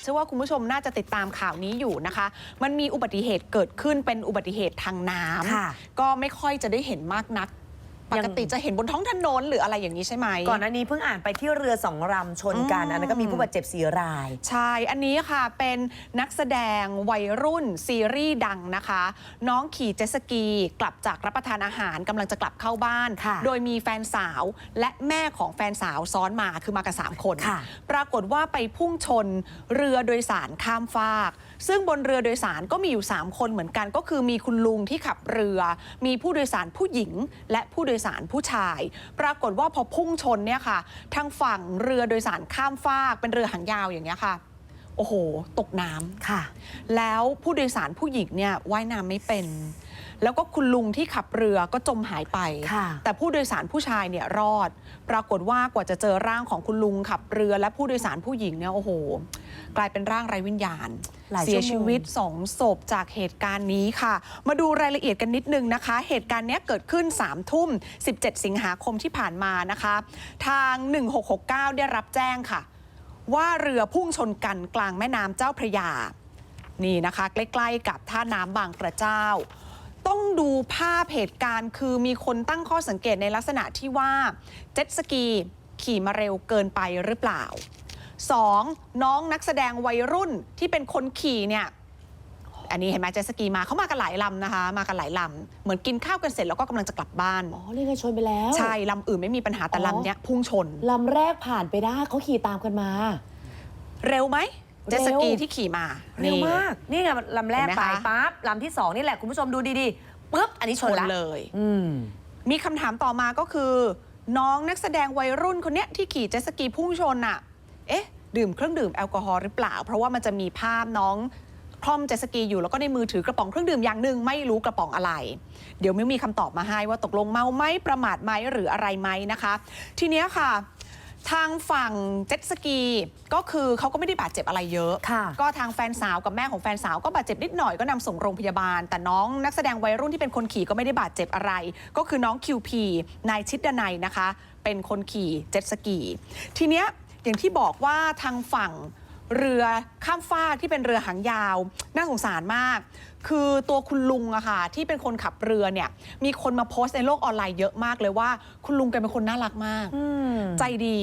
เชื่อว่าคุณผู้ชมน่าจะติดตามข่าวนี้อยู่นะคะ มันมีอุบัติเหตุเกิดขึ้นเป็นอุบัติเหตุทางน้ำค่ะก็ไม่ค่อยจะได้เห็นมากนัก ปยังกติจะเห็นบนท้องถนนหรืออะไรอย่างนี้ใช่ไหม ก่อนหน้านี้เพิ่งอ่านไปที่เรือสองลำชนกัน อืม อันนั้นก็มีผู้บาดเจ็บสี่ราย ใช่ อันนี้ค่ะเป็นนักแสดงวัยรุ่นซีรีส์ดังนะคะ น้องขี่เจ็ตสกีกลับจากรับประทานอาหารกำลังจะกลับเข้าบ้าน ค่ะโดยมีแฟนสาวและแม่ของแฟนสาวซ้อนมาคือมากันสามคน ค่ะ ปรากฏว่าไปพุ่งชนเรือโดยสารข้ามฟาก ซึ่งบนเรือโดยสารก็มีอยู่ 3 คนเหมือนกัน ก็คือมีคุณลุงที่ขับเรือ มีผู้โดยสารผู้หญิง และผู้โดยสารผู้ชาย ปรากฏว่าพอพุ่งชนเนี่ยค่ะ ทางฝั่งเรือโดยสารข้ามฟากเป็นเรือหางยาวอย่างเงี้ยค่ะ โอ้โห ตกน้ำค่ะ แล้วผู้โดยสารผู้หญิงเนี่ยว่ายน้ำไม่เป็น แล้วก็คุณลุงที่ขับเรือก็จมหายไปค่ะแต่ผู้โดยสารผู้ชายเนี่ยรอด ปรากฏว่ากว่าจะเจอร่างของคุณลุงขับเรือและผู้โดยสารผู้หญิงเนี่ยโอ้โห กลายเป็นร่างไร้วิญญาณหลายเสียชั่วโมงชีวิตสองศพจากเหตุการณ์นี้ค่ะ มาดูรายละเอียดกันนิดนึงนะคะ เหตุการณ์เนี้ยเกิดขึ้น3ามทุ่ม 17 สิงหาคมที่ผ่านมานะคะ ทาง 1669 ได้รับแจ้งค่ะ ว่าเรือพุ่งชนกันกลางแม่น้ำเจ้าพระยา นี่นะคะ ใกล้ ๆ กับท่าน้ำบางกระเจ้า ต้องดูภาพเหตุการณ์ คือมีคนตั้งข้อสังเกตในลักษณะที่ว่าเจ็ตสกีขี่มาเร็วเกินไปหรือเปล่า 2. น้องนักแสดงวัยรุ่นที่เป็นคนขี่เนี่ยอันนี้เห็นไหมเจ็ตสกีมาเขามากันหลายลำนะคะ มากันหลายลำเหมือนกินข้าวกันเสร็จแล้วก็กำลังจะกลับบ้านอ๋อนี่ไงชนไปแล้ว ใช่ลำอื่นไม่มีปัญหาแต่อ๋อลำเนี้ยพุ่งชนลำแรกผ่านไปได้เขาขี่ตามกันมา เร็วไหมเจ็ตสกีเร็วที่ขี่มาเร็วมาก นี่ไงลำแรกเห็นไหมไปคะปั๊บลำที่สองนี่แหละคุณผู้ชมดูดีๆ ปุ๊บอันนี้ชชนนละเลย อืม มีคำถามต่อมาก็คือ น้องนักแสดงวัยรุ่นคนเนี้ยที่ขี่เจ็ตสกีพุ่งชนอะเอ๊ะ ดื่มเครื่องดื่มแอลกอฮอล์หรือเปล่า เพราะว่ามันจะมีภาพน้องคล่อมเจ็ตสกีอยู่แล้วก็ในมือถือกระป๋องเครื่องดื่มอย่างหนึ่งไม่รู้กระป๋องอะไร เดี๋ยวมิวมีคำตอบมาให้ว่าตกลงเมาไหมประมาทไหมหรืออะไรไหมนะคะ ทีเนี้ยค่ะ ทางฝั่งเจ็ตสกีก็คือเขาก็ไม่ได้บาดเจ็บอะไรเยอะค่ะก็ทางแฟนสาวกับแม่ของแฟนสาวก็บาดเจ็บนิดหน่อยก็นำส่งโรงพยาบาล แต่น้องนักแสดงวัยรุ่นที่เป็นคนขี่ก็ไม่ได้บาดเจ็บอะไร ก็คือน้องคิวพีนายชิดดนัยนะคะ เป็นคนขี่เจ็ตสกีทีเนี้ยอย่างที่บอกว่าทางฝั่ง เรือข้ามฟากที่เป็นเรือหางยาว น่าสงสารมาก คือตัวคุณลุงอะค่ะที่เป็นคนขับเรือเนี่ย มีคนมาโพสต์ในโลกออนไลน์เยอะมากเลยว่า คุณลุงแกเป็นคนน่ารักมากอืมใจดี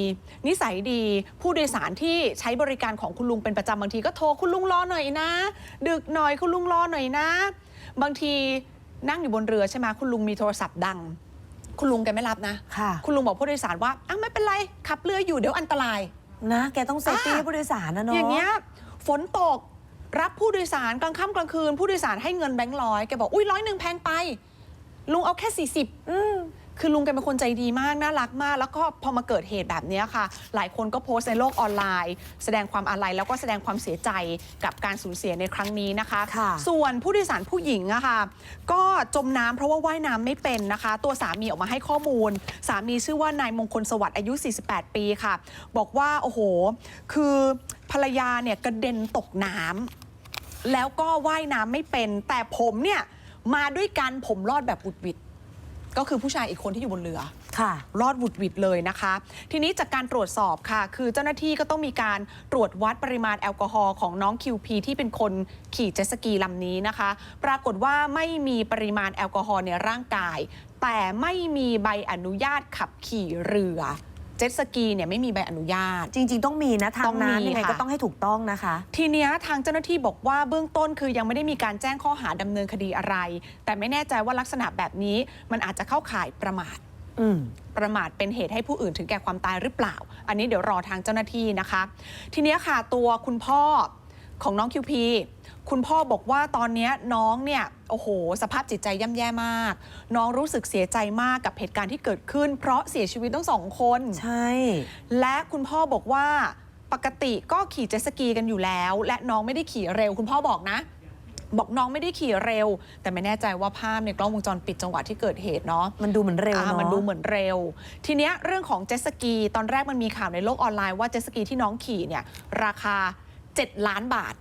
นิสัยดี ผู้โดยสารที่ใช้บริการของคุณลุงเป็นประจำบางทีก็โทรคุณลุงรอหน่อยนะ ดึกหน่อยคุณลุงรอหน่อยนะ บางทีนั่งอยู่บนเรือใช่ไหมคุณลุงมีโทรศัพท์ดัง คุณลุงแกไม่รับนะค่ะคุณลุงบอกผู้โดยสารว่าอ้าวไม่เป็นไรขับเรืออยู่เดี๋ยวอันตราย นะ แกต้องเซฟตี้อะผู้โดยสารนะเนาะอย่างเงี้ยฝนตกรับผู้โดยสารกลางค่ำกลางคืน ผู้โดยสารให้เงินแบงค์ร้อยแกบอกอุ้ยร้อยหนึ่งแพงไป ลุงเอาแค่40อืม คือลุงแกเป็นคนใจดีมาก น่ารักมาก แล้วก็พอมาเกิดเหตุแบบเนี้ยค่ะ หลายคนก็โพสต์ในโลกออนไลน์ แสดงความอาลัยแล้วก็แสดงความเสียใจกับการสูญเสียในครั้งนี้นะคะค่ะส่วนผู้โดยสารผู้หญิงอะค่ะก็จมน้ำเพราะว่าว่ายน้ำไม่เป็นนะคะ ตัวสามีออกมาให้ข้อมูล สามีชื่อว่านายมงคลสวัสดิ์อายุ 48 ปีค่ะ บอกว่าโอ้โห คือภรรยาเนี่ยกระเด็นตกน้ำแล้วก็ว่ายน้ำไม่เป็น แต่ผมเนี่ยมาด้วยกันผมรอดแบบบุดหวิด ก็คือผู้ชายอีกคนที่อยู่บนเรือ ค่ะ รอดหวุดหวิดเลยนะคะ ทีนี้จากการตรวจสอบค่ะ คือเจ้าหน้าที่ก็ต้องมีการตรวจวัดปริมาณแอลกอฮอล์ของน้องคิวพีที่เป็นคนขี่เจ็ตสกีลำนี้นะคะ ปรากฏว่าไม่มีปริมาณแอลกอฮอล์ในร่างกาย แต่ไม่มีใบอนุญาตขับขี่เรือ เจ็ตสกีเนี่ยไม่มีใบอนุญาต จริง ๆ ต้องมีนะทาต้งองมีน้ำยังไงค่ะก็ต้องให้ถูกต้องนะคะ ทีเนี้ยทางเจ้าหน้าที่บอกว่าเบื้องต้นคือยังไม่ได้มีการแจ้งข้อหาดำเนินคดีอะไร แต่ไม่แน่ใจว่าลักษณะแบบนี้มันอาจจะเข้าข่ายประมาทอืมประมาทเป็นเหตุให้ผู้อื่นถึงแก่ความตายหรือเปล่า อันนี้เดี๋ยวรอทางเจ้าหน้าที่นะคะ ทีเนี้ยค่ะตัวคุณพ่อ ของน้องคิวพีคุณพ่อบอกว่าตอนเนี้ยน้องเนี่ยโอ้โห สภาพจิตใจย่ำแย่มาก น้องรู้สึกเสียใจมากกับเหตุการณ์ที่เกิดขึ้น เพราะเสียชีวิตทั้งสองคน ใช่ และคุณพ่อบอกว่าปกติก็ขี่เจ็ตสกีกันอยู่แล้ว และน้องไม่ได้ขี่เร็ว คุณพ่อบอกนะ บอกน้องไม่ได้ขี่เร็ว แต่ไม่แน่ใจว่าภาพในกล้องวงจรปิดจังหวะที่เกิดเหตุเนาะมันดูเหมือนเร็วอ่าเนาะมันดูเหมือนเร็ว ทีเนี้ยเรื่องของเจ็ตสกี ตอนแรกมันมีข่าวในโลกออนไลน์ว่าเจ็ตสกีที่น้องขี่เนี่ยราคา 7 ล้านบาท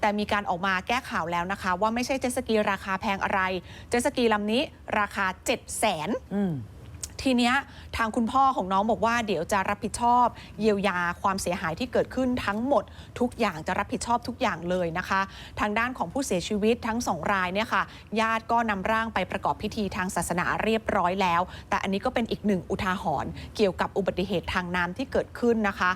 แต่มีการออกมาแก้ข่าวแล้วนะคะ ว่าไม่ใช่เจ็ตสกีราคาแพงอะไร เจ็ตสกีลำนี้ราคา 7 0 0 0 0 0อื ทีเนี้ยทางคุณพ่อของน้องบอกว่าเดี๋ยวจะรับผิดชอบ เยียวยาความเสียหายที่เกิดขึ้นทั้งหมด ทุกอย่างจะรับผิดชอบทุกอย่างเลยนะคะ ทางด้านของผู้เสียชีวิตทั้งสองรายเนี่ยค่ะ ญาติก็นำร่างไปประกอบพิธีทางศาสนาเรียบร้อยแล้ว แต่อันนี้ก็เป็นอีกหนึ่งอุทาหรณ์เกี่ยวกับอุบัติเหตุทางน้ำที่เกิดขึ้นนะคะ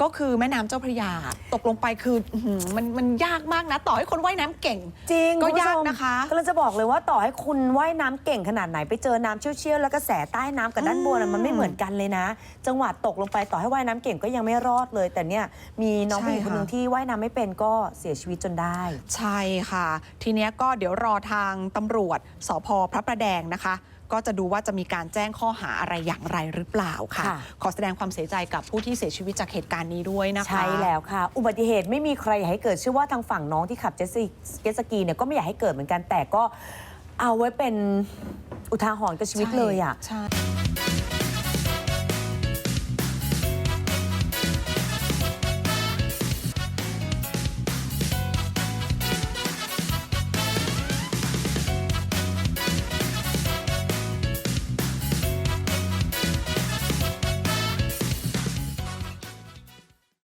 ก็คือแม่น้ำเจ้าพระยาตกลงไปคืออื้อหือมันมันยากมากนะ ต่อให้คนว่ายน้ำเก่ง จริงก็ณผู้ชมยากนะคะก็เลยจะบอกเลยว่าต่อให้คุณว่ายน้ำเก่งขนาดไหนไปเจอน้ำเชี่ยวๆแล้วกระแสใต้น้ำกับด้านบนอะอืมมันไม่เหมือนกันเลยนะ จังหวะตกลงไปต่อให้ว่ายน้ำเก่งก็ยังไม่รอดเลย แต่เนี่ยมีน้องผู้หญิงใช่คนค่ะหนึ่งที่ว่ายน้ำไม่เป็นก็เสียชีวิตจนได้ ใช่ค่ะ ทีเนี้ยก็เดี๋ยวรอทางตำรวจสพพระประแดงนะคะ ก็จะดูว่าจะมีการแจ้งข้อหาอะไรอย่างไรหรือเปล่าค่ะ ค่ะ ขอแสดงความเสียใจกับผู้ที่เสียชีวิตจากเหตุการณ์นี้ด้วยนะคะ ใช่แล้วค่ะ อุบัติเหตุไม่มีใครอยากให้เกิดเชื่อว่าทางฝั่งน้องที่ขับเจตสกีเจตสกีเนี่ยก็ไม่อยากให้เกิดเหมือนกันแต่ก็เอาไว้เป็น อุทาหรณ์กับชีวิตเลยอะ ใช่